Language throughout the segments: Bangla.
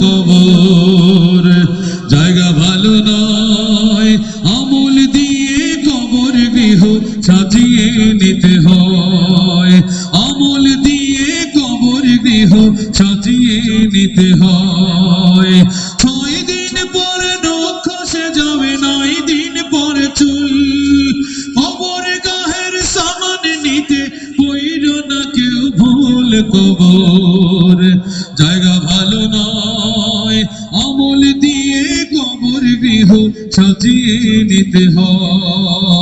কবর। জায়গা ভালো নয়, আমল দিয়ে কবর গৃহ সাজিয়ে নিতে হয়। আমল দিয়ে কবর গৃহ সাজিয়ে নিতে হয়। ছয় দিন পরে নখ সে যাবে নয় দিন পরে চুল কবর। জায়গা ভালো নয় আমল দিয়ে কবর বিহু সাজিয়ে নিতে হয়।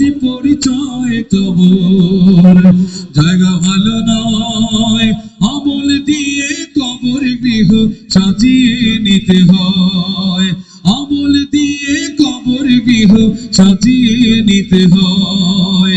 পরিণতি পরিচয় কবর, জায়গা ভালো নয়, আমল দিয়ে কবর গৃহ সাজিয়ে নিতে হয়। আমল দিয়ে কবর গৃহ সাজিয়ে নিতে হয়।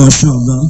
হয় মাশাআল্লাহ